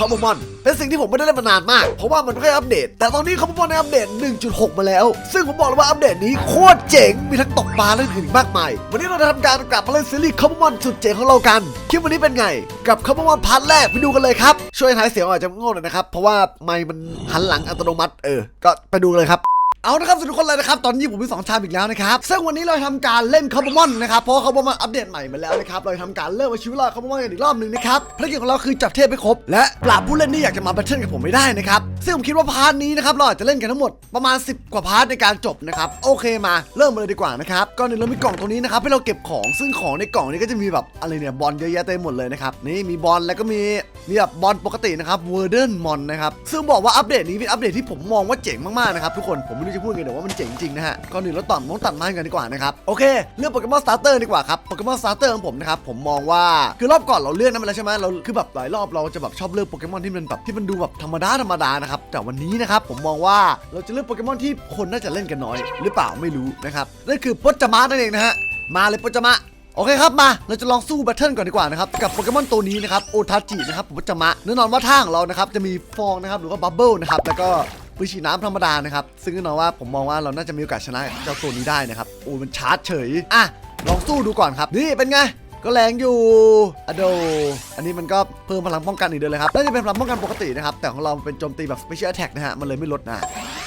คาร์บอน เป็นสิ่งที่ผมไม่ได้เล่นมานานมาก เพราะว่ามันไม่ค่อยอัปเดต แต่ตอนนี้คาร์บอนได้อัปเดต 1.6 มาแล้ว ซึ่งผมบอกเลยว่าอัปเดตนี้โคตรเจ๋ง มีทั้งตกปลาและอื่นอีกมากมาย วันนี้เราจะทำการกลับมาเล่นซีรีส์คาร์บอนสุดเจ๋งของเรากัน คลิปวันนี้เป็นไง กับคาร์บอนพาร์ทแรกไปดูกันเลยครับ ช่วยทายเสียงอาจจะโง่หน่อยนะครับ เพราะว่าไมค์มันหันหลังอัตโนมัติ เออ ก็ไปดูเลยครับ เอาละครับสวัสดีทุกคนเลยนะครับ ตอนนี้ผมมีสองชามอีกแล้วนะครับ ซึ่งวันนี้เราทำการเล่นคาร์บอนนะครับ เพราะคาร์บอนอัปเดตใหม่มาแล้วนะครับ เราทำการเริ่มมาชีวิตรอดคาร์บอนกันอีกรอบหนึ่งนะครับภารกิจของเราคือจับเทพให้ครบ และปราบผู้เล่นที่อยากจะมาแบทเทิลกับผมไม่ได้นะครับ ซึ่งผมคิดว่าพาร์ทนี้นะครับเราอาจจะเล่นกันทั้งหมดประมาณ 10 กว่าพาร์ทในการจบนะครับ โอเคมาเริ่มเลยดีกว่านะครับ ก่อนอื่นเรามีกล่องตรงนี้นะครับให้เราเก็บของ ซึ่งของในกล่องนี้ก็จะมีแบบอะไรเนี่ยบอลเยอะแยะเต็มหมดเลยนะครับ นี่มีบอลแล้วก็มีมีแบบบอลปกตินะครับเวอร์เดนมอนนะครับซึ่งบอกว่าอัปเดตนี้เป็นอัปเดตที่ผมมองว่าเจ๋งมากๆนะครับทุกคนผมไม่รู้จะพูดไงแต่ว่ามันเจ๋งจริงนะฮะก่อนอื่นเราตัดมองตัดไม้กันดีกว่านะครับโอเคเรื่องโปเกมอนสตาร์เตอร์ดีกว่าครับโปเกมอนสตาร์เตอร์ของผมนะครับผมมองว่าคือรอบก่อนเราเลือกนั้นมาแล้วใช่ไหมเราคือแบบหลายรอบเราจะแบบชอบเลือกโปเกมอนที่มันแบบที่มันดูแบบธรรมดาธรรมดานะครับแต่วันนี้นะครับผมมองว่าเราจะเลือกโปเกมอนที่คนน่าจะเล่นกันน้อย หรือเปล่าไม่รู้นะครับนั่นคือปจมะนั่นเองนะฮะมาเลยปจมะ โอเคครับมาเราจะลองสู้แบทเทิลก่อนดีกว่านะครับกับโปเกมอนตัวนี้นะครับโอทาจินะครับผมจะมาแน่นอนว่าท่าของเรานะครับจะมีฟองนะครับหรือว่าบับเบิลนะครับแล้วก็ปืนฉีดน้ำธรรมดานะครับซึ่งแน่นอนว่าผมมองว่าเราน่าจะมีโอกาสชนะเจ้าตัวนี้ได้นะครับโอ้มันชาร์จเฉยอะลองสู้ดูก่อนครับนี่เป็นไงก็แรงอยู่อะโด อันนี้มันก็เพิ่มพลังป้องกันอีกเดือนเลยครับ น่าจะเป็นพลังป้องกันปกตินะครับ แต่ของเราเป็นโจมตีแบบ Special Attack นะฮะ มันเลยไม่ลดนะ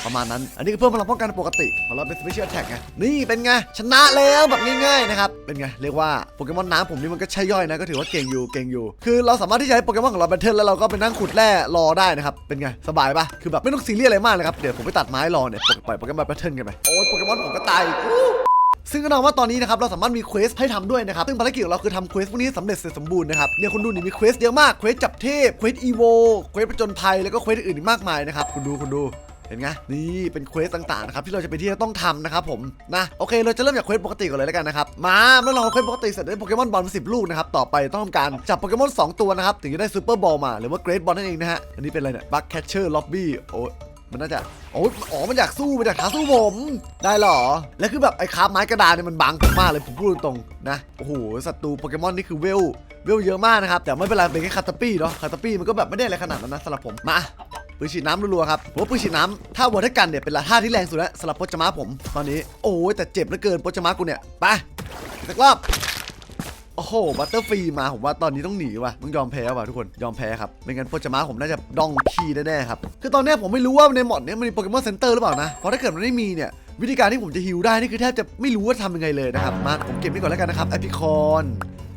ประมาณนั้น อันนี้ก็เพิ่มพลังป้องกันปกติของเราเป็น Special Attack ไงนี่เป็นไงชนะแล้วแบบง่ายๆนะครับเป็นไงเรียกว่าโปเกมอนน้ำผมนี่มันก็ใช่ย่อยนะก็ถือว่าเก่งอยู่เก่งอยู่ คือเราสามารถที่จะให้โปเกมอนของเราแบทเทิลแล้วเราก็ไปนั่งขุดแร่รอได้นะครับเป็นไงสบายปะคือแบบไม่ต้องซีเรียสอะไรมากเลยครับเดี๋ยวผมไปตัดไม้รอเนี่ยปล่อยโปเกมอนแบทเทิลกันไปโอ้ยโปเกมอนผมก็ตายซึ่งก็นอนว่าตอนนี้นะครับเราสามารถมีเควสให้ทำด้วยนะครับ ซึ่งภารกิจของเราคือทำเควสพวกนี้สำเร็จเสร็จสมบูรณ์นะครับเนี่ยคุณดูนี่มีเควสเยอะมากเควสจับเทพเควสอีโวเควสประจนภัยแล้วก็เควสอื่นอีกมากมายนะครับคุณดูคุณดูเห็นไงนี่เป็นเควสต่างๆนะครับที่เราจะไปที่ต้องทำนะครับผมนะโอเคเราจะเริ่มจากเควสปกติก่อนเลยแล้วกันนะครับมาเมื่อเราเควสปกติเสร็จได้โปเกมอนบอลสิบลูกนะครับต่อไปต้องทำการจับโปเกมอนสองตัวนะครับถึงจะได้ซูเปอร์บอลมาหรือว่าเกรดบอลนั่นเองนะฮะอันนี้เป็นอะไรเนี่ยบัคแคชเชอร์ล็อบบี้โอ้มันน่าจะโอ้ยอ๋อ มันอยากสู้ มันอยากท้าสู้ผม ได้หรอ แล้วคือแบบไอ้คาบไม้กระดานเนี่ยมันบังผมมากเลย ผมพูดตรงๆนะ โอ้โห ศัตรูโปเกมอนนี่คือเวล เวลเยอะมากนะครับ แต่ไม่เป็นไร เป็นแค่คาตาปี้เนาะ คาตาปี้มันก็แบบไม่ได้อะไรขนาดนั้นนะสำหรับผม มา ปืนฉีดน้ำรัวๆครับผมว่าปืนฉีดน้ำถ้าวัวทักันเนี่ยเป็นท่าที่แรงสุดแล้วสำหรับโปจมาผมตอนนี้โอ้ยแต่เจ็บเหลือเกินโปจมากูเนี่ยไปสักรอบโอ้โห บัตเตอร์ฟรีมา ผมว่าตอนนี้ต้องหนีว่ะต้องยอมแพ้ว่ะทุกคน ยอมแพ้ครับ ไม่งั้นโปจามาผมน่าจะดองขี้แน่ๆครับ คือตอนนี้ผมไม่รู้ว่าในหมอดเนี้ยมันมีโปเกมอนเซ็นเตอร์หรือเปล่านะ เพราะถ้าเกิดมันไม่มีเนี่ย วิธีการที่ผมจะฮิลได้นี่คือแทบจะไม่รู้ว่าทำยังไงเลยนะครับ มาผมเก็บนี่ก่อนแล้วกันนะครับแอพิคอน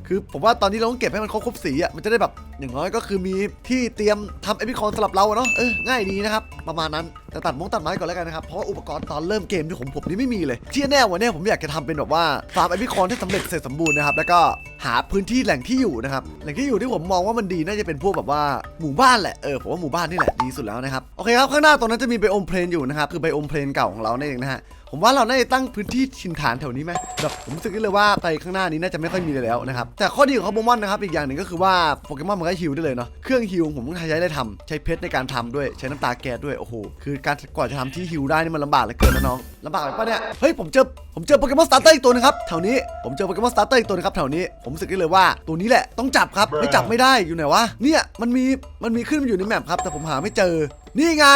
คือผมว่าตอนนี้เราต้องเก็บให้มันครบครบสีอะมันจะได้แบบอย่างน้อยก็คือมีที่เตรียมทำเอพิคอนสำหรับเราอะเนาะเออง่ายดีนะครับประมาณนั้น แต่ตัดมงตัดไม้ก่อนแล้วกันนะครับ เพราะอุปกรณ์ตอนเริ่มเกมที่ผมผมนี่ไม่มีเลย ที่แน่วันเนี้ยผมอยากจะทำเป็นแบบว่าฟาร์มเอพิคอนที่สำเร็จเสร็จสมบูรณ์นะครับ แล้วก็หาพื้นที่แหล่งที่อยู่นะครับ แหล่งที่อยู่ที่ผมมองว่ามันดีน่าจะเป็นพวกแบบว่าหมู่บ้านแหละ เออผมว่าหมู่บ้านนี่แหละดีสุดแล้วนะครับ โอเคครับข้างหน้าตรงนั้นจะมีไบโอมเพลนอยู่นะครับคือไบโอมเพลนเก่าของเรานั่นเองนะฮะผมว่าเราน่าจะตั้งพื้นที่ชินฐานแถวนี้ไหมแบบผมรู้สึกเลยว่าไปข้างหน้านี้น่าจะไม่ค่อยมีเลยแล้วนะครับ แต่ข้อดีของโปเกมอนนะครับอีกอย่างหนึ่งก็คือว่าโปเกมอนมันก็ฮิลได้เลยเนาะ เครื่องฮิลผมใช้ได้ทำใช้เพชรในการทำด้วย ใช้น้ำตาแก๊สด้วย โอ้โห คือการกว่าจะทำที่ฮิลได้นี่มันลำบากเหลือเกินนะน้องลำบากไปปะเนี่ย เฮ้ยผมเจอผมเจอโปเกมอนสตาร์เตอร์อีกตัวนึงครับแถวนี้ผมเจอโปเกมอนสตาร์เตอร์อีกตัวนึงครับแถวนี้ผมรู้สึกได้เลยว่าตัวนี้แหละต้องจับครับไม่จับไม่ได้อยู่ไหนวะเนี่ยมันมีมันมีขึ้นมาอยู่ในแมปครับแต่ผมหาไม่เจอ นี่ไง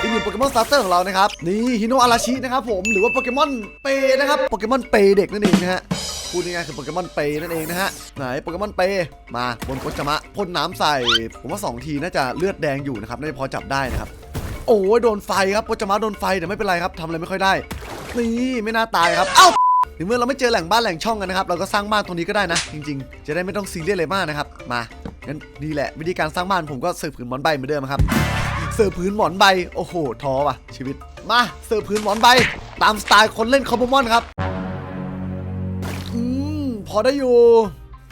อีกหนึ่งโปเกมอนสตาร์เตอร์ของเรานะครับนี่ฮิโนอาราชินะครับผมหรือว่าโปเกมอนเปนะครับโปเกมอนเปเด็กนั่นเองนะฮะพูดง่ายๆคือโปเกมอนเปนั่นเองนะฮะไหนโปเกมอนเปมาบนโคจามะพ่นน้ำใส่ ผมว่า 2 ทีน่าจะเลือดแดงอยู่นะครับน่าจะพอจับได้นะครับ โอ้ยโดนไฟครับโคจามะโดนไฟแต่ไม่เป็นไรครับทำอะไรไม่ค่อยได้ นี่ไม่น่าตายครับ เอ้าในเมื่อเราไม่เจอแหล่งบ้านแหล่งช่องกันนะครับ เราก็สร้างบ้านตรงนี้ก็ได้นะ จริง ๆ จะได้ไม่ต้องซีเรียสเลยมากนะครับ มางั้นนี่แหละวิธีการสร้างบ้านผมก็เสืบผืนหมอนใบเหมือนเดิมครับ เสิร์ฟพื้นหมอนใบ โอ้โหท้อว่ะชีวิต มาเสิร์ฟพื้นหมอนใบ ตามสไตล์คนเล่นคอมมอนครับ อืมพอได้อยู่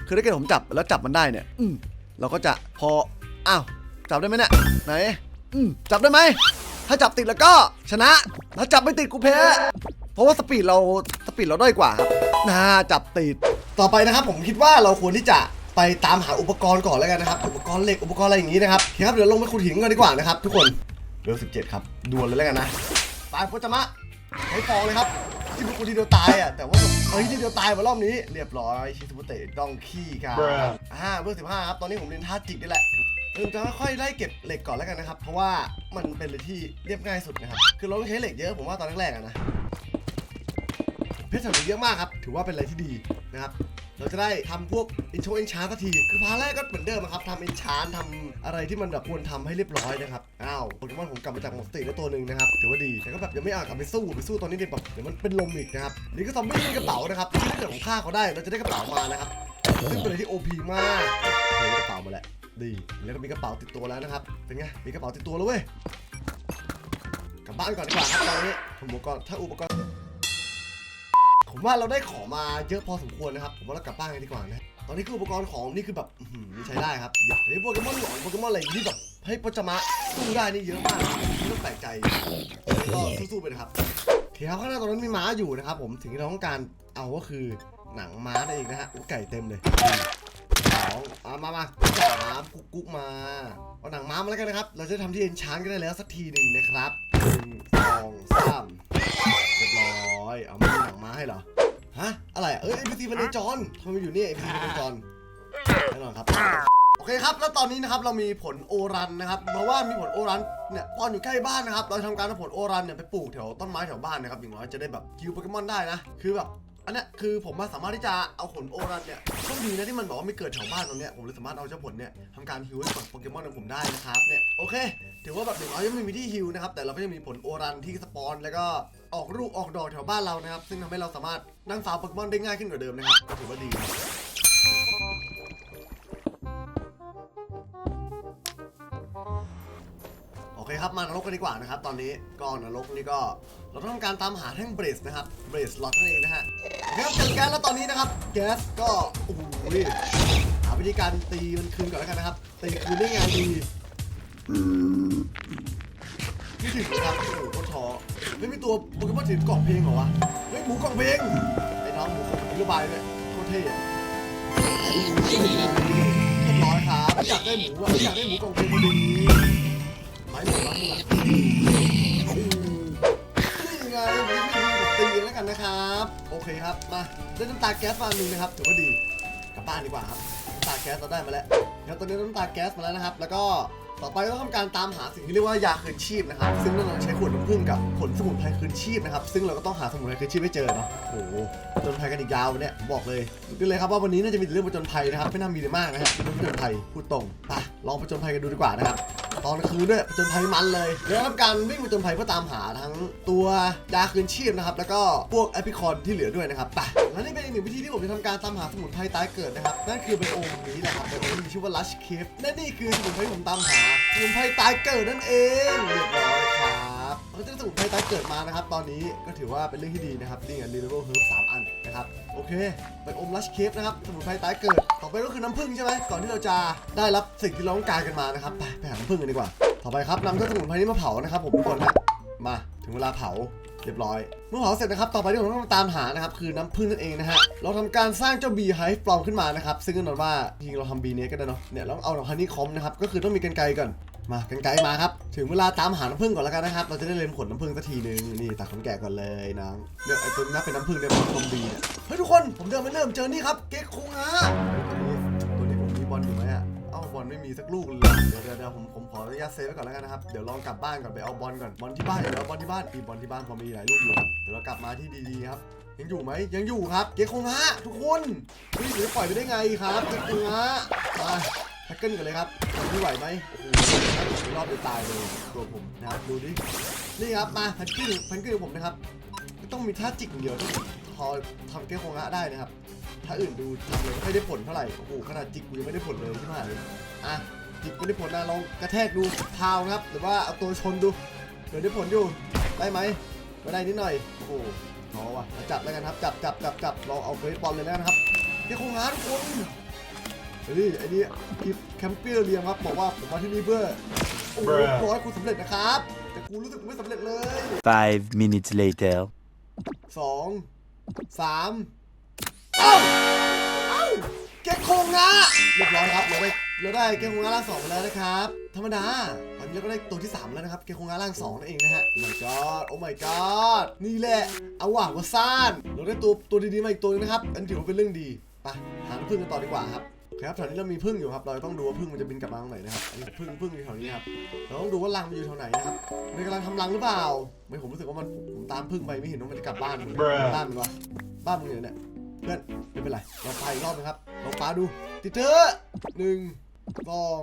คือถ้าเกิดผมจับแล้วจับมันได้เนี่ย อืมเราก็จะพอ อ้าวจับได้ไหมเนี่ยไหน อืมจับได้ไหม ถ้าจับติดแล้วก็ชนะ ถ้าจับไม่ติดกูแพ้ เพราะว่าสปีดเราสปีดเราด้อยกว่าครับน่าจับติด ต่อไปนะครับ ผมคิดว่าเราควรที่จะไปตามหาอุปกรณ์ก่อนแล้วกันนะครับ อุปกรณ์เหล็กอุปกรณ์อะไรอย่างนี้นะครับคครับเดี๋ยวลงไปขุดหินกันดีกว่านะครับทุกคนเรือ17ครับดวลเลยแล้วกันนะตายโคจามะใช้ฟองเลยครับที่บุกทีเดียวตายอะแต่ว่าเฮ้ยทีเดียวตายมารอบนี้ เรียบร้อยชิซุบุเตะดองขี้ครับอ่าเบอร์15ครับตอนนี้ผมเรียนท่าจิกนี่แหละ เออจะค่อยๆไล่เก็บเหล็กก่อนแล้วกันนะครับ เพราะว่ามันเป็นอะไรที่เรียบง่ายสุดนะครับ คือเราต้องใช้เหล็กเยอะผมว่าตอนแรกๆนะ เพชรถวนี้เยอะมากครับ ถือว่าเป็นอะไรที่ดีนะครับ เราจะได้ทำพวกอินโชอินชาร์สักที คือพาร์ทแรกก็เหมือนเดิมอะครับทำอินชาร์ทำอะไรที่มันแบบควรทำให้เรียบร้อยนะครับ อ้าวโปเกมอนผมกลับมาจากหมดสติแล้วตัวหนึ่งนะครับ ถือว่าดี แต่ก็แบบยังไม่อากลับไปสู้ไปสู้ตอนนี้เดี๋ยวแบบเดี๋ยวมันเป็นลมอีกนะครับ นี่ก็ซอมบี้มีกระเป๋านะครับถ้าเกิดผมฆ่าเขาได้เราจะได้กระเป๋ามานะครับ ซึ่งเป็นอะไรที่ OP มากเฮ้ยกระเป๋ามาแล้ว ดีแล้วก็มีกระเป๋าติดตัวแล้วนะครับ เป็นไง มีกระเป๋าติดตัวแล้วเว้ย กลับบ้านก่อนดีกว่าครับตอนนี้ผมบอกก่อนถ้าอุปกรณ์ ผมว่าเราได้ของมาเยอะพอสมควรนะครับ ผมว่าเรากลับบ้านกันดีกว่านะ ตอนนี้คืออุปกรณ์ของนี่คือแบบอื้อหือใช้ได้ครับเดี๋ยวนี้โปเกมอนหลอนโปเกมอนอะไรที่แบบให้ปจมะสู้ได้นี่เยอะมากไม่ต้องแปลกใจ ก็สู้ๆไปนะครับโอเคครับข้างหน้าตรงนั้นมีม้าอยู่นะครับผมสิ่งที่เราต้องการเอาก็คือหนังม้านั่นเองนะฮะไก่เต็มเลย องมามาสามกุ๊กกุ๊กมาเอาหนังม้ามาแล้วกันนะครับ เราจะทำที่เอ็นชานกันได้แล้วสักทีหนึ่งนะครับหนึ่งสองสามเรียบร้อยเอาไม่มีหนังม้าให้เหรอฮะอะไรเอะเอ้ย NPC พันจรทำไมอยู่นี่ NPC พันจรแน่นอนครับโอเคครับ แล้วตอนนี้นะครับเรามีผลโอรันนะครับเพราะว่ามีผลโอรันเนี่ยป้อนอยู่ใกล้บ้านนะครับ เราทำการเอาผลโอรันเนี่ยไปปลูกแถวต้นไม้แถวบ้านนะครับอย่างน้อยจะได้แบบคิวโปเกมอนได้นะ คือแบบ อันเนี้ยคือผมมาสามารถที่จะเอาขนโอรันเนี่ยโชคดีนะที่มันบอกว่าไม่เกิดแถวบ้านตรงเนี้ยผมเลยสามารถเอาเจ้าผลเนี่ยทำการฮิวให้กับโปเกมอนของผมได้นะครับเนี่ยโอเค ถือว่าแบบถึงน้อยยังไม่มีที่ฮิวนะครับแต่เราก็ยังมีผลโอรันที่สปอนแล้วก็ออกลูกออกดอกแถวบ้านเรานะครับซึ่งทำให้เราสามารถนั่งฟาวโปเกมอนได้ง่ายขึ้นกว่าเดิมนะครับถือว่าดี เคครับมานรกกันดีกว่านะครับตอนนี้ก็นรกนี่ก็เราต้องการตามหาแท่งเบรสนะครับเบรสล็อตนั่นเองนะฮะเครับเจอแก๊สแล้วตอนนี้นะครับ แก๊สก็โอ้โหหาวิธีการตีมันคืนก่อนแล้วกันนะครับตีคืนได้ไงดีไม่ถึงนะครับโอ้โหโคตรท้อไม่มีตัวโปเกมอนถือกล่องเพลงเหรอวะเฮ้ยหมูกล่องเพลงไอ้น้องหมูกล่องเพลงระบายด้วยโคตรเท่เรียบร้อยครับอยากได้หมูอะอยากได้หมูกล่องเพลงพอดี ไม้หมดแล้วมึงอะนี่ไงไม่มีตีเองแล้วกันนะครับ โอเคครับ มาได้น้ำตาแก๊สมาหนึ่งนะครับถือว่าดีกลับบ้านดีกว่าครับน้ำตาแก๊สเราได้มาแล้วครับตอนนี้น้ำตาแก๊สมาแล้วนะครับ แล้วก็ต่อไปก็ต้องทำการตามหาสิ่งที่เรียกว่ายาคืนชีพนะครับ ซึ่งเราใช้ขวดน้ำผึ้งกับผลสมุนไพรคืนชีพนะครับ ซึ่งเราก็ต้องหาสมุนไพรคืนชีพให้เจอเนาะโอ้โหจนภัยกันอีกยาวเนี่ยบอกเลยดูเลยครับว่าวันนี้น่าจะมีเรื่องผจญภัยนะครับ ไม่น่ามีเลยมากนะครับเรื่องผจญภัยพูดตรงไปลองผจญภัยกันดูดีกว่านะครับ ตอนคืนด้วยจญภัยมันเลยแล้วทำการวิ่งผจญภัยเพื่อตามหาทั้งตัวยาคืนชีพนะครับ แล้วก็พวกแอพิคอนที่เหลือด้วยนะครับไปและนี่เป็นอีกหนึ่งวิธีที่ผมจะทำการตามหาสมุนไพรตายเกิดนะครับ นั่นคือไบโอมนี้แหละครับไบโอมที่มีชื่อว่า Lush Cave และนี่คือสมุนไพรผมตามหาสมุนไพรตายเกิดนั่นเองเรียบร้อยครับเราจะได้สมุนไพรตายเกิดมานะครับ ตอนนี้ก็ถือว่าเป็นเรื่องที่ดีนะครับนี่ไง Renewable Herb สามอัน นะครับ โอเคไบโอม Lush Cave นะครับ สมุนไพรตายเกิด ต่อไปก็คือน้ำผึ้งใช่ไหมก่อนที่เราจะได้รับสิ่งที่เราต้องการกันมานะครับ ไปไปหาน้ำผึ้งกันดีกว่า ต่อไปครับนำเจ้าสมุนไพรนี้มาเผานะครับ ผมทุกคนนะมาถึงเวลาเผาเรียบร้อย เมื่อเผาเสร็จนะครับ ต่อไปที่ผมต้องตามหานะครับ คือน้ำผึ้งนั่นเองนะฮะ เราทำการสร้างเจ้าบีไฮฟ์ปลอมขึ้นมานะครับ ซึ่งแน่นอนว่าจริงเราทำบีเนสก็ได้เนาะ เนี่ยเราเอาฮันนี่คอมนะครับ ก็คือต้องมีกันไกรก่อน มากันไกรมาครับ ถึงเวลาตามหาน้ำผึ้งก่อนแล้วกันนะครับ เราจะได้เล็มขนน้ำผึ้งสักทีนึง นี่ตัดขนแกะก่อนเลยน้องเนี่ยไอ้ตัวนี้เป็นน้ำผึ้งเนี่ยเป็นคอมบีเนี่ยเฮ้ยทุกคนผมเดินมาเริ่มเจอนี่ครับเก๊กคุงฮะตัวนี้ตัวนี้ผมมีบอลอยู่ไหมอะเอ้าบอลไม่มีสักลูกเลยเดี๋ยวเดี๋ยวเดี๋ยวผมผมขออนุญาตเซฟไว้ก่อนแล้วกันนะครับเดี๋ยวลองกลับบ้านก่อนไปเอาบอลก่อนบอลที่บ้านเดี๋ยวเอาบอลที่บ้านมีบอลที่บ้านพอมีหลายลูกอยู่เดี๋ยวเรากลับมาที่ดีๆครับยังอยู่ไหมยังอยู่ครับเกคงฮะทุกคนเฮ้ยเดี๋ยวปล่อยไปได้ไงครับเกคงฮะมาแท็กเกิลกันเลยครับพี่ไหวไหมโอ้โห รอบเดียตายเลยตัวผมนะครับดูดินี่ครับมาแพนกิ้งแพนกิ้งของผมนะครับต้องมีท่าจิกอย่างเดียวที่พอทำเกคงะได้นะครับ ถ้าอื่นดูทำเลยไม่ได้ผลเท่าไหร่โอ้โหขนาดจิกกูยังไม่ได้ผลเลยที่ผ่านเลยอะจิกไม่ได้ผลนะลองกระแทกดูเท้านะครับหรือว่าเอาตัวชนดูเดี๋ยวได้ผลอยู่ได้ไหมไม่ได้นิดหน่อยโอ้โหท้อว่ะจับแล้วกันครับจับจับจับจับลองเอาเฟสบอลเลยแล้วกันครับนี่คงงานทุกคนเฮ้ยไอ้นี่คลิปแคมเปียร์เรียงครับบอกว่าผมมาที่นี่เพื่อ โอ้โหขอให้คุณสำเร็จนะครับ แต่กูรู้สึกกูไม่สำเร็จเลย Five minutes later. สองสามเอ้าเอ้าเก็กโคงงะเรียบร้อยครับเราได้เราได้เก็กโคงงะร่างสองมาแล้วนะครับธรรมดาตอนนี้เราก็ได้ตัวที่3แล้วนะครับเก็กโคงงะร่างสองนั่นเองนะฮะโอ้ my god โอ้ my god นี่แหละเอาว่ะวาซ่านเราได้ตัวตัวดีๆมาอีกตัวนึงนะครับอันนถือว่าเป็นเรื่องดีไปหาน้ำพึ่งกันต่อดีกว่าครับ ครับแถวนี้เรามีพึ่งอยู่ครับ เราต้องดูว่าพึ่งมันจะบินกลับมาตรงไหนนะครับนี่พึ่งพึ่งอยู่แถวนี้ครับ เราต้องดูว่ารังมันอยู่แถวไหนนะครับ มันกำลังทำรังหรือเปล่า ไม่ผมรู้สึกว่ามันผมตามพึ่งไปไม่เห็นว่ามันจะกลับบ้านมันเลยบ้านมันวะบ้านมึงอยู่เนี่ยเพื่อนไม่เป็นไรลองไปอีกรอบนึงครับลองปาดู ติดเถอะหนึ่งสอง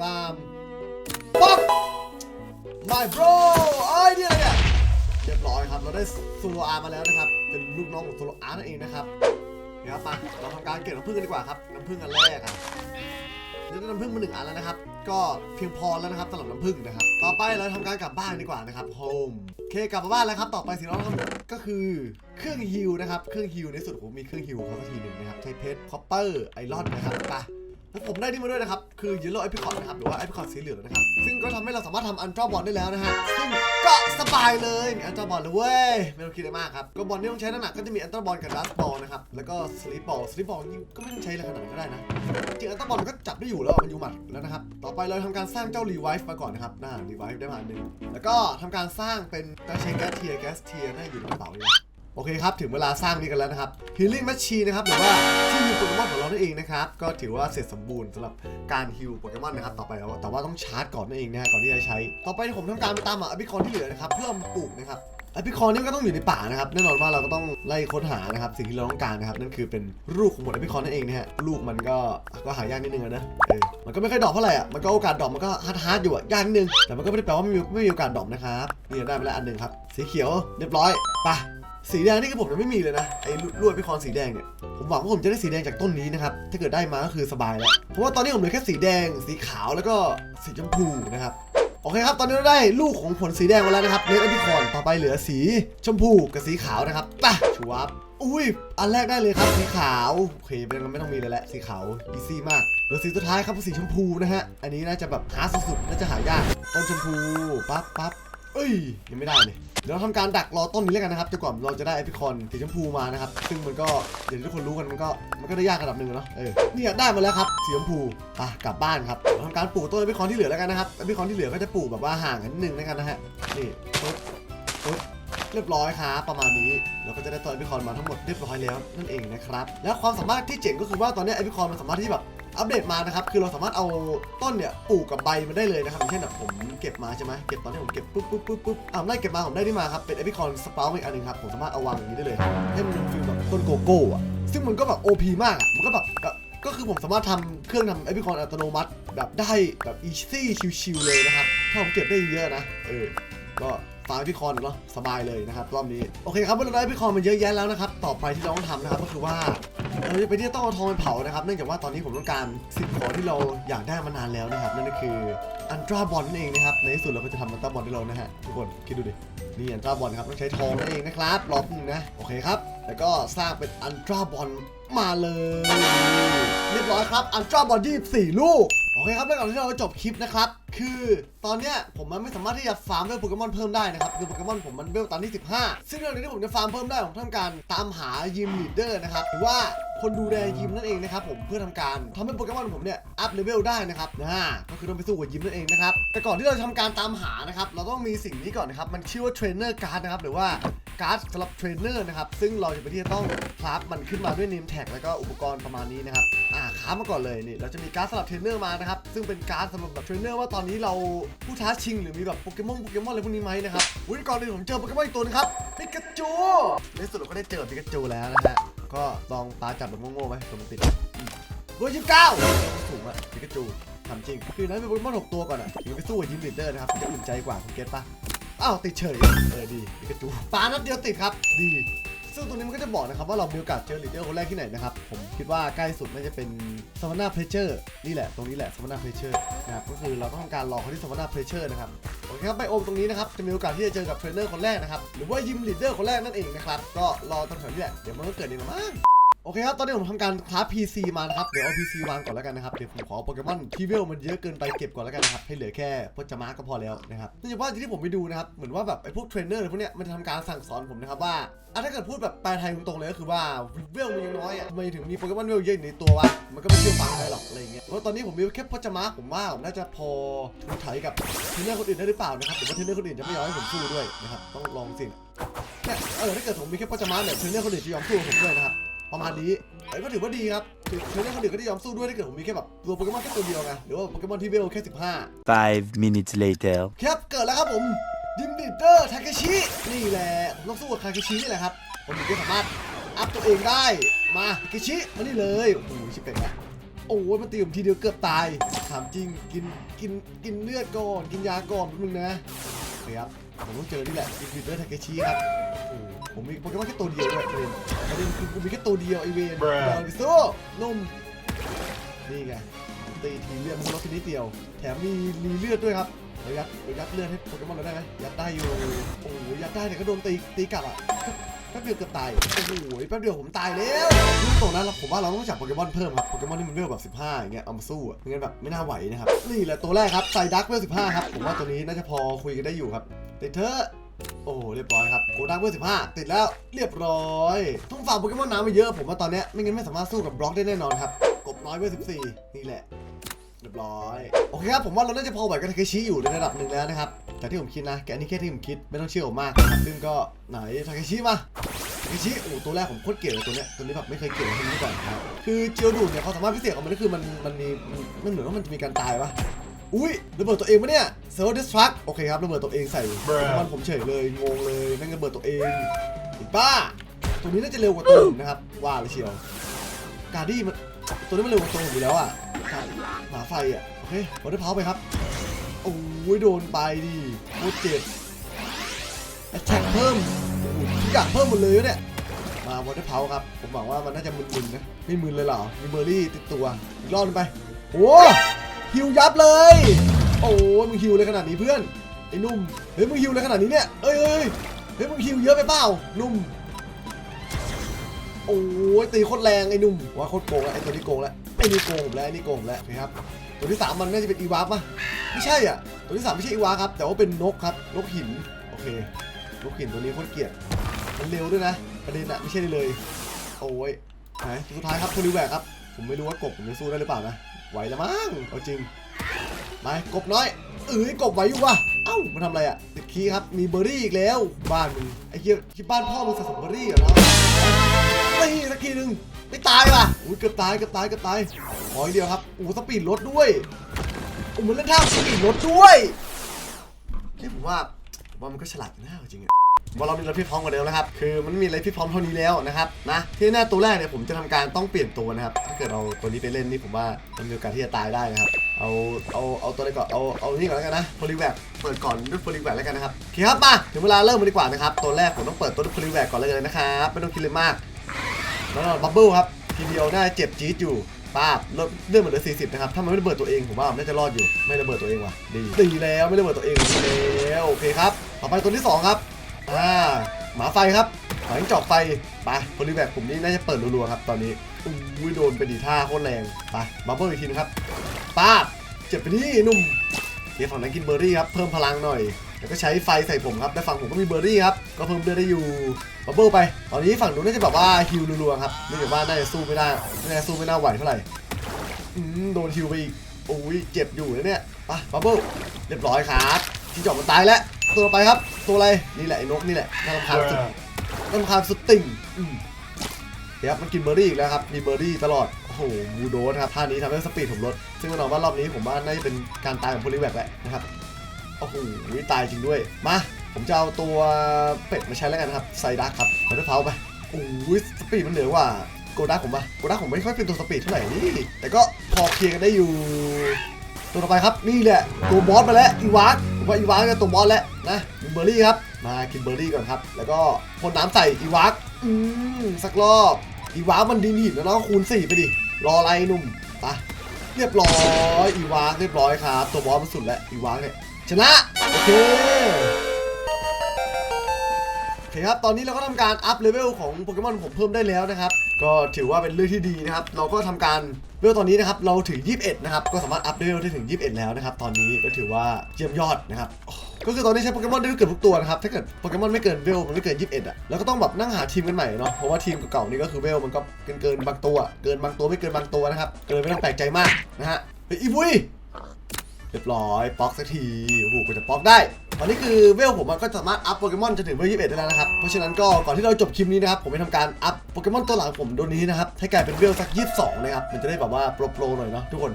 สามป๊อก my bro ไอ้ยนี่อะไรเนี่ยเรียบร้อยครับ เราได้โซโลอาร์มาแล้วนะครับ เป็นลูกน้องของโซโลอาร์นั่นเองนะครับี๋ยวครับมาเราทำการเก็บน้ำผึ้งกันดีกว่าครับน้ำผึ้งอันแรกอะได้น้ำผึ้งมาหนึ่งอันแล้วนะครับ ก็เพียงพอแล้วนะครับสำหรับน้ำผึ้งนะครับ ต่อไปเราทำการกลับบ้านดีกว่านะครับโฮมโอเคกลับมาบ้านแล้วครับ ต่อไปสิ่งที่เราทำก็คือเครื่องฮิลนะครับ เครื่องฮิลในสุดผมมีเครื่องฮิลเขาสักทีหนึ่งนะครับ ใช้เพชรคอปเปอร์ไอรอนนะครับไป ผมได้นี่มาด้วยนะครับ คือ Yellow Apricot นะครับ หรือว่า Apricot สีเหลืองนะครับ ซึ่งก็ทำให้เราสามารถทำอันตราบอลได้แล้วนะฮะ ซึ่งก็สบายเลย มีอันตราบอลเลยเว้ย ไม่ต้องคิดอะไรมากครับ ก็บอลที่ต้องใช้น้ำหนักก็จะมีอันตราบอลกับดัสบอลนะครับ แล้วก็สลิปบอล สลิปบอลก็ไม่ต้องใช้อะไรขนาดนั้นก็ได้นะ จริงอันตราบอลมันก็จับได้อยู่แล้วมันอยู่หมัดแล้วนะครับ ต่อไปเราทำการสร้างเจ้า Revive มาก่อนนะครับน่า Revive ได้มาอันหนึ่งแล้วก็ทำการสร้างเป็นต้องใช้แก๊สเทียร์แก๊สเทียร์น่าอยู่ในกระเป๋านี่ อเคครับ ถึงเวลาสร้างนี้กันแล้วนะครับ Healing Machine นะครับหรือว่าที่ฮิวโปเกมอนของเรานั่นเองนะครับ ก็ถือว่าเสร็จสมบูรณ์สำหรับการฮิวโปเกมอนนะครับต่อไปแล้วแต่ว่าต้องชาร์จก่อนนั่นเองนะก่อนที่จะใช้ ต่อไปผมทำการไปตามหาอพิคอนที่เหลือนะครับเพื่อมาปลูกนะครับอพิคอนนี่ก็ต้องอยู่ในป่านะครับแน่นอนว่าเราก็ต้องไล่ค้นหานะครับสิ่งที่เราต้องการนะครับนั่นคือเป็นลูกของหมดอพิคอนนั่นเองนะฮะลูกมันก็ก็หายากนิดนึงนะเออมันก็ไม่ค่อยดอกเท่าไหร่อะมันก็โอกาสดรอกมันก็ฮาร์ดฮาร์ดอยู่อะยากนิดนึงแต่มันก็ไม่ได้แปลว่าไม่มีไม่มีโอกาสดอกนะครับนี่ได้ไปแล้วอันหนึ่งครับสีเขียวเรียบร้อยไป สีแดงนี่คือผมยังไม่มีเลยนะไอ้ลวดพิคอนสีแดงเนี่ยผมหวังว่าผมจะได้สีแดงจากต้นนี้นะครับถ้าเกิดได้มาก็คือสบายแล้วเพราะว่าตอนนี้ผมเหลือแค่สีแดง สีขาวแล้วก็สีชมพูนะครับโอเคครับ ตอนนี้เราได้ลูกของผลสีแดงมาแล้วนะครับเลดพิคอนต่อไปเหลือสีชมพูกับสีขาวนะครับไปชัวร์อุ้ยอันแรกได้เลยครับสีขาวโอเคเป็นไม่ต้องมีเลยแหละสีขาวอีซี่มากเหลือสีสุดท้ายครับสีชมพูนะฮะอันนี้น่าจะแบบหาสุดๆน่าจะหายากต้นชมพูปั๊บปั๊บเอ้ยยังไม่ได้เลย เดี๋ยวเราทำการดักรอต้นนี้แล้วกันนะครับจนกว่าเราจะได้ไอพิคอนสีชมพูมานะครับ ซึ่งมันก็อย่างที่ทุกคนรู้กันมันก็มันก็ได้ยากระดับหนึ่งอะเนาะเออเนี่ยได้มาแล้วครับสีชมพูอะกลับบ้านครับเราทำการปลูกต้นไอพิคอนที่เหลือแล้วกันนะครับไอพิคอนที่เหลือก็จะปลูกแบบว่าห่างกันนิดนึงแล้วกันนะฮะนี่ปึ๊บปึ๊บเรียบร้อยครับประมาณนี้เราก็จะได้ต้นไอพิคอนมาทั้งหมดเรียบร้อยแล้วนั่นเองนะครับ แล้วความสามารถที่เจ๋งก็คือว่าตอนนี้ไอพิคอนมันสามารถที่แบบ อัปเดตมานะครับ คือเราสามารถเอาต้นเนี่ยปลูกกับใบมันได้เลยนะครับอย่างเช่นแบบผมเก็บมาใช่ไหมเก็บตอนที่ผมเก็บปุ๊บปุ๊บปุ๊บปุ๊บอ่าได้เก็บมาผมได้ที่มาครับ เป็นเอพิคอนสปาร์อีกอันหนึงครับ ผมสามารถเอาวางอย่างนี้ได้เลย ให้มันเป็นฟิลแบบต้นโกโก้อะซึ่งมันก็แบบ OP มากอะมันก็แบบก็คือผมสามารถทำเครื่องทำเอพิคอนอัตโนมัติแบบได้แบบอีซี่ชิวๆเลยนะครับ ถ้าผมเก็บได้เยอะนะ เออ ก็ฟาร์มพี่คอนเนาะสบายเลยนะครับรอบนี้ โอเคครับเมื่อเราได้พี่คอนมันเยอะแยะแล้วนะครับ ต่อไปที่เราต้องทำนะครับก็คือว่า เราไปที่ต้องเอาทองไปเผานะครับ เนื่องจากว่าตอนนี้ผมต้องการสิ่งของที่เราอยากได้มานานแล้วนะครับ นั่นก็คืออันตราบอลนั่นเองนะครับ ในที่สุดเราก็จะทำอันตราบอลให้เรานะฮะทุกคนคิดดูดิ นี่อันตราบอลครับต้องใช้ทองนั่นเองนะครับรอบนึงนะ โอเคครับ แล้วก็สร้างเป็นอันตราบอลมาเลย เรียบร้อยครับ อันตราบอล24 ลูก โอเคครับแล้วก่อนที่เราจะจบคลิปนะครับ คือตอนเนี้ยผมมันไม่สามารถที่จะฟาร์มเวลโปเกมอนเพิ่มได้นะครับคือโปเกมอนผมมันเวลตอนที่ 15 ซึ่งเรื่องนี้ที่ผมจะฟาร์มเพิ่มได้ผมทำการตามหายิมลีดเดอร์นะครับหรือว่าคนดูแลยิมนั่นเองนะครับผมเพื่อทำการทำให้โปเกมอนผมเนี่ยอัพเลเวลได้นะครับนะก็คือต้องไปสู้กับยิมนั่นเองนะครับแต่ก่อนที่เราจะทำการตามหานะครับเราต้องมีสิ่งนี้ก่อนนะครับมันชื่อว่าเทรนเนอร์การ์ดนะครับหรือว่า การ์ดสำหรับเทรนเนอร์นะครับ ซึ่งเราจะไปที่จะต้องคราฟมันขึ้นมาด้วยเนมแท็กแล้วก็อุปกรณ์ประมาณนี้นะครับ อ่าคราฟมาก่อนเลยนี่ เราจะมีการ์ดสำหรับเทรนเนอร์มานะครับ ซึ่งเป็นการ์ดสำหรับแบบเทรนเนอร์ว่าตอนนี้เราผู้ท้าชิงหรือมีแบบโปเกมอนโปเกมอนอะไรพวกนี้ไหมนะครับอุ้ยก่อนอื่นผมเจอโปเกมอนอีกตัวนึงครับปิกาจูในสุดเราก็ได้เจอปิกาจูแล้วนะฮะ ก็ลองปาจับแบบโง่ๆไหมตัวมันติดเบอร์ยี่สิบเก้าสูงอะปิกาจูทำจริง คือนั้นเป็นโปเกมอนหกตัวก่อนอะถึงไปสู้กับยิมลีดเดอร์นะครับจะอุ่นใจกว่าคุณเก็ตปะ อ้าวติดเฉย เออดีปิกาจูปานัดเดียวติดครับ ดี ซึ่งตรงนี้มันก็จะบอกนะครับว่าเรามีโอกาสเจอลีดเดอร์คนแรกที่ไหนนะครับ ผมคิดว่าใกล้สุดน่าจะเป็นสว a นาเพรสเชอร์นี่แหละ ตรงนี้แหละสว a นาเพรสเชอร์นะครับ ก็คือเราต้องทำการรอเขาที่สว a นาเพรสเชอร์นะครับโอเคครับไปโอมตรงนี้นะครับจะมีโอกาสที่จะเจอกับเทรนเนอร์คนแรกนะครับหรือว่ายิมลีดเดอร์คนแรกนั่นเองนะครับก็รอตรงแถวนี้แหละเดี๋ยวมันก็เกิดเองมั้ง โอเคครับ ตอนนี้ผมทำการคราฟ PC มานะครับ เดี๋ยวเอา PC วางก่อนแล้วกันนะครับ เดี๋ยวผมขอโปเกมอนที่เวลมันเยอะเกินไปเก็บก่อนแล้วกันนะครับ ให้เหลือแค่พจมาร์ก็พอแล้วนะครับเนื่องจากว่ที่ผมไปดูนะครับ เหมือนว่าแบบไอ้พวกเทรนเนอร์พวกเนี้ยมันจะทำการสั่งสอนผมนะครับว่าอะถ้าเกิดพูดแบบแปลไทยตรงๆเลยก็คือว่าเวลมันยังน้อยอะทำไมถึงมีโปเกมอนเวลเยอะอยู่ในตัววะ มันก็ไม่เชื่อฟังได้หรอกอะไรเงี้ยเพราะตอนนี้ผมมีแค่พจมาร์กผมว่าผมน่าจะพอทูไถกับเทรนเนอร์คนอื่นได้หรือเปล่านะครับหรือว่าเทรนเนอร์คนอื่นจะไม่ยอมให้ผมสู้ด้วยนะครับต้องลองสิเนี่ยเออถ้าเกิดผมมีแค่พจมาเนี่ยเทรนเนอร์คนอื่นจะยอมสู้ผมด้วยนะครับ ประมาณนี้แต่ก็ถือว่าดีครับคือเคยเล่นคนอื่นก็ได้ยอมสู้ด้วยถ้าเกิดผมมีแค่แบบตัวโปเกมอนแค่ตัวเดียวไงหรือว่าโปเกมอนที่เวลแค่ 15 Five minutes later. ครับเกิดแล้วครับผมดิมดิเตอร์ทาเคชินี่แหละผมต้องสู้กับทาเคชินี่แหละครับผมถึงจะสามารถอัพตัวเองได้มาทาเคชิมานี่เลยโอ้โหชิบเป็ดละโอ้ยมันตีผมทีเดียวเกือบตายถามจริงกินกินกินเลือดก่อนกินยาก่อนมึงนะโอเคครับ ผมต้องเจอนี่แหละดิมดิเตอร์ทาเคชิครับโอ้โหผมมีโปเกมอนแค่ตัวเดียวด้วยประเด็นประเด็นคือกูมีแค่ตัวเดียวไอเวนเดี๋ยวไปสู้นุ่มนี่ไงตีทีเลือดมันลดทีนิดเดียว แถมมีมีเลือดด้วยครับเรายัดเรายัดเลือดให้โปเกมอนเราได้ไหมยัดได้อยู่โอ้โหยัดได้แต่ก็โดนตีตีกลับอะแป๊บเดียวเกือบตาย โอ้โห แป๊บเดียวผมตายแล้วพูดตรงนั้นเราผมว่าเราต้องจับโปเกมอนเพิ่มครับ โปเกมอนที่มันเวลแบบ 15 อย่างเงี้ย เอามาสู้อะไม่งั้นแบบไม่น่าไหวนะครับ นี่แหละตัวแรกครับไซดักเวล15 ครับ ผมว่าตัวนี้น่าจะพอคุยกันได้อยู่ครับ ติดเถอะโอ้เรียบร้อยครับโกดังเวล15ติดแล้วเรียบร้อยต้องฝากโปเกมอนน้ำมาเยอะผมว่าตอนเนี้ยไม่งั้นไม่สามารถสู้กับบล็อกได้แน่นอนครับกบน้อยเวล14นี่แหละเรียบร้อยโอเคครับผมว่าเราน่าจะพอไหวกับทาเคชิอยู่ในระดับหนึ่งแล้วนะครับจากที่ผมคิดนะแกอันนี้แค่ที่ผมคิดไม่ต้องเชื่อผมมากนะครับซึ่งก็ไหนทาเคชิมาทาเคชิโอ้ตัวแรกผมโคตรเกลียดเลยตัวเนี้ยตัวนี้แบบไม่เคยเกลียดเลยทีนี้ก่อนครับคือเจียวดูดเนี่ยเขามสามารถพิเศษของมันก็คือมันมันมีมันมันเหมือนว่ามันจะมีการตายวะ อุ้ยระเบิดตัวเองปะเนี่ยเซอร์ดิสทรัคโอเคครับระเบิดตัวเองใส่มันผมเฉยเลยงงเลยแม่งระเบิดตัวเองอีบ้า ตัวนี้น่าจะเร็วกว่าตัวอื่นนะครับว่าเลยเชียวการดี้มันตัวนี้มันเร็วกว่าตัวอื่นอยู่แล้วอะหมาไฟอะโอเควอเตอร์เพาไปครับโอ้ยโดนไปดิโคตรเจ็บแอตแทกเพิ่มโอ้โหทุกอย่างเพิ่มหมดเลยเนี่ย มาวอเตอร์เพาครับ ผมหวังว่ามันน่าจะมึนๆนะ ไม่มึนเลยเหรอ มีเบอร์รี่ติดตัว อีกรอบหนึงไป โอ้ ฮิวยับเลย โอ้ยมึงฮิวเลยขนาดนี้เพื่อนไอ้นุ่มเฮ้ยมึงฮิวเลยขนาดนี้เนี่ยเอ้ยเอ้ยเฮ้ยมึงฮิวเยอะไปเปล่านุ่มโอ้ยตีโคตรแรงไอ้นุ่มว่าโคตรโกงแล้วไอ้ตัวนี้โกงแล้วไอ้นี่โกงแล้วไอ้นี่โกงแล้วโอเคครับตัวที่สามมันน่าจะเป็นอีวาร์ปป่ะไม่ใช่อะตัวที่สามไม่ใช่อีวาร์ครับ แต่ว่าเป็นนกครับนกหินโอเคนกหินตัวนี้โคตรเกลียดมันเร็วด้วยนะประเด็นอะไม่ใช่เลย โอ้ยไหนสุดท้ายครับโพลิแวกครับผมไม่รู้ว่ากบผมจะสู้ได้หรือเปล่านะ ไหวแล้วมั้งเอาจริงไปกบน้อยเอ้ยกบไหวอยู่วะเอ้ามันทำอะไรอะติดคีครับมีเบอร์รี่อีกแล้ว บ้านมึงไอ้เหี้ยที่บ้านพ่อมึงสะสมเบอร์รี่เหรอนี่สักทีหนึ่งไม่ตายว่ะอุ้ยเกือบตายเกือบตายเกือบตายขออีกเดียวครับอู้สปีดรถด้วยโอ้มันเล่นท่าสปีดรถด้วยนี่ผมว่าผมว่ามันก็ฉลาดนะเอาจริงอะ ว่าเรามีอะไรพี่พร้อมกว่าเดิมแล้วครับ คือมันมีอะไรพี่พร้อมเท่านี้แล้วนะครับนะ ที่แน่ตัวแรกเนี่ยผมจะทำการต้องเปลี่ยนตัวนะครับ ถ้าเกิดเราตัวนี้ไปเล่นนี่ผมว่ามันมีโอกาสที่จะตายได้นะครับ เอาเอาเอาตัวอะไรก่อน เอาเอานี่ก่อนแล้วกันนะโพลิแวกเปิดก่อนด้วยโพลิแวกแล้วกันนะครับโอเคครับมาถึงเวลาเริ่มมาดีกว่านะครับ ตัวแรกผมต้องเปิดตัวด้วยโพลิแวกก่อนเลยนะครับไม่ต้องคิดเลยมากแล้วบับเบิ้ลครับทีเดียวน่าเจ็บจี๊ดอยู่ป้าบลดเลือดเหมือนเหลือ 40 นะครับ ถ้ามันไม่ระเบิดตัวเองผมว่ามันน่าจะรอดอยู่ ไม่ระเบิดตัวเองว่ะ ดี ดีแล้ว ไม่ระเบิดตัวเองดีแล้ว โอเคครับ ต่อไปตัวที่ 2 ครับ อ่าหมาไฟครับหมาจิ้งจอกไฟไปโพลิแบกผมนี่น่าจะเปิดรัวๆครับตอนนี้อุ้ยโดนไปดีท่าโคตรแรงไปบับเบิลอีกทีนะครับป้าบเจ็บไปที่นุ่มเดี๋ยวฝั่งนั้นกินเบอร์รี่ครับเพิ่มพลังหน่อยแล้วก็ใช้ไฟใส่ผมครับแต่ฝั่งผมก็มีเบอร์รี่ครับก็เพิ่มเลือดได้อยู่บับเบิลไป ตอนนี้ฝั่งนู้นน่าจะแบบว่าฮิวรัวๆครับเนื่องจากว่าน่าจะสู้ไม่ได้น่าจะสู้ไม่น่าไหวเท่าไหร่อืมโดนฮิวไปอีกโอ้ยเจ็บอยู่นะเนี่ยไปบับเบิลเรียบร้อยครับที่จอบมันตายแล้ว ตัวต่อไปครับ ตัวอะไร นี่แหละไอ้นกนี่แหละน่ารำคาญสุดน่ารำคาญสุดติ่งอืมเดี๋ยวครับมันกินเบอร์รี่อีกแล้วครับ มีเบอร์รี่ตลอด โอ้โห บูโดสครับท่านี้ทำให้สปีดผมลด ซึ่งแน่นอนว่ารอบนี้ผมว่าน่าจะเป็นการตายของโพลิแวกแหละนะครับ โอ้โหตายจริงด้วย มา ผมจะเอาตัวเป็ดมาใช้แล้วกันนะครับ ไซดักครับมาด้วยเพาไปโอ้ยสปีดมันเหนือกว่าโกดักผมปะโกดักผมไม่ค่อยเป็นตัวสปีดเท่าไหร่นี่ แต่ก็พอเคลียร์กันได้อยู่ ตัวต่อไปครับ นี่แหละ ตัวบอสมาแล้วอีวากผมว่าอีวากเนี่ยตัวบอสแล้วนะมีเบอร์รี่ครับ มากินเบอร์รี่ก่อนครับ แล้วก็พ่นน้ำใส่อีวากอืมสักรอบอีวากมันดินหินแล้วเนาะคูณ4ไปดิ รออะไรหนุ่มไปเรียบร้อยอีวากเรียบร้อยครับ ตัวบอสมันสุดแล้วอีวากเนี่ยชนะ โอเคโอเคครับ ตอนนี้เราก็ทำการอัพเลเวลของโปเกมอนผมเพิ่มได้แล้วนะครับ ก็ถือว่าเป็นเรื่องที่ดีนะครับ เราก็ทำการเลเวลตอนนี้นะครับ เราถึง 21 นะครับ ก็สามารถอัพเลเวลได้ถึง 21 แล้วนะครับ ตอนนี้ก็ถือว่าเยี่ยมยอดนะครับก็คือตอนนี้ใช้โปเกมอนได้เกือบทุกตัวนะครับ ถ้าเกิดโปเกมอนไม่เกินเวลมันไม่เกิน 21 อะ แล้วก็ต้องแบบนั่งหาทีมกันใหม่เนาะ เพราะว่าทีมเก่าๆนี่ก็คือเวลมันก็เกินเกินบางตัว เกินบางตัวไม่เกินบางตัวนะครับ เก็เลยไม่ต้องแปลกใจมากนะฮะเฮ้ยอีวุ้ย เรียบร้อยป๊อกสักทีโอ้โหกว่าจะป๊อกได้ ตอนนี้คือเวลผมมันก็สามารถอัพโปเกมอนจนถึงเวล21ได้แล้วนะครับ เพราะฉะนั้นก็ก่อนที่เราจบคลิปนี้นะครับ ผมจะทำการอัพโปเกมอนตัวหลังผมตัวนี้นะครับ ให้กลายเป็นเวลสัก 22 นะครับ มันจะได้แบบว่าโปรๆหน่อยเนาะทุกคน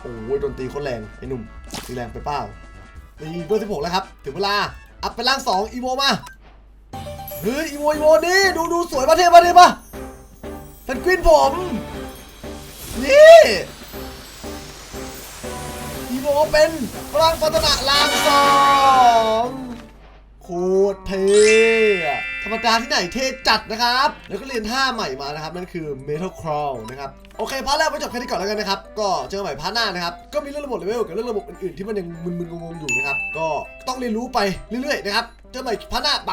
โอ้ยดนตีโคตรแรงไอ้หนุ่มตีแรงไปเปล่านี่เบอร์16แล้วครับ ถึงเวลาอัพไปล่าง2อีโวมาเฮ้ยอีโวอีโวนี่ดูดูสวยป่ะเท่ป่ะเท่ป่ะเป็นกวินผมนี่ อีโวเป็นพลังพัฒนาลางสองโคตรเท่อธรรมดาที่ไหนเท่จัดนะครับ แล้วก็เรียนท่าใหม่มานะครับ นั่นคือ Metal Crawl นะครับโอเคพาร์ทแรกไปจบแค่นี้ก่อนแล้วกันนะครับ ก็เจอกันใหม่พาร์ทหน้านะครับ ก็มีเรื่องระบบเลเวลกับเรื่องระบบอื่นๆที่มันยังมึนๆงงๆอยู่นะครับ ก็ต้องเรียนรู้ไปเรื่อยๆนะครับ เจอกันใหม่พาร์ทหน้าไป